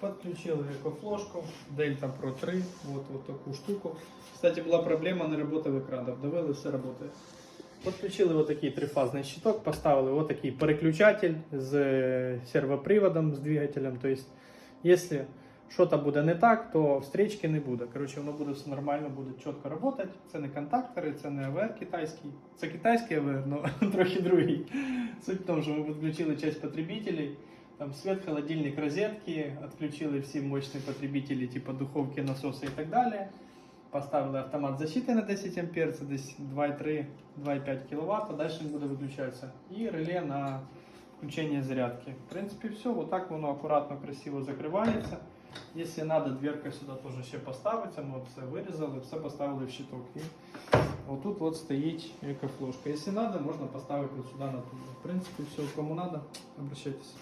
Подключили екофлошку Delta Pro 3, вот, вот таку штуку. Кстати, була проблема, не работав екран, обдавили, все працює. Подключили вот такий трифазний щиток, поставили вот такий переключатель з е, сервоприводом, з двигателем. То есть, если що-то буде не так, то встречки не буде. Коротше, воно буде все нормально, буде чітко працювати. Це не контактори, це не АВР китайський. Це китайський АВР, але трохи другий. Суть в тому, що ми підключили часть потребителей. Там свет, холодильник, розетки, отключили всі мощні потребителі, типу духовки, насоси і так далі. Поставили автомат защити на 10 А, це десь 2,3, 2,5 кВт, далі він буде виключатися. І реле на включення зарядки. В принципі, все, отак воно акуратно, красиво закривається. Якщо треба, дверка сюди теж ще поставиться, ми все вирізали, все поставили в щиток. І отут от стоїть екофлошка. Якщо треба, можна поставити от сюди на тумбу. В принципі, все, кому треба, обращайтесь.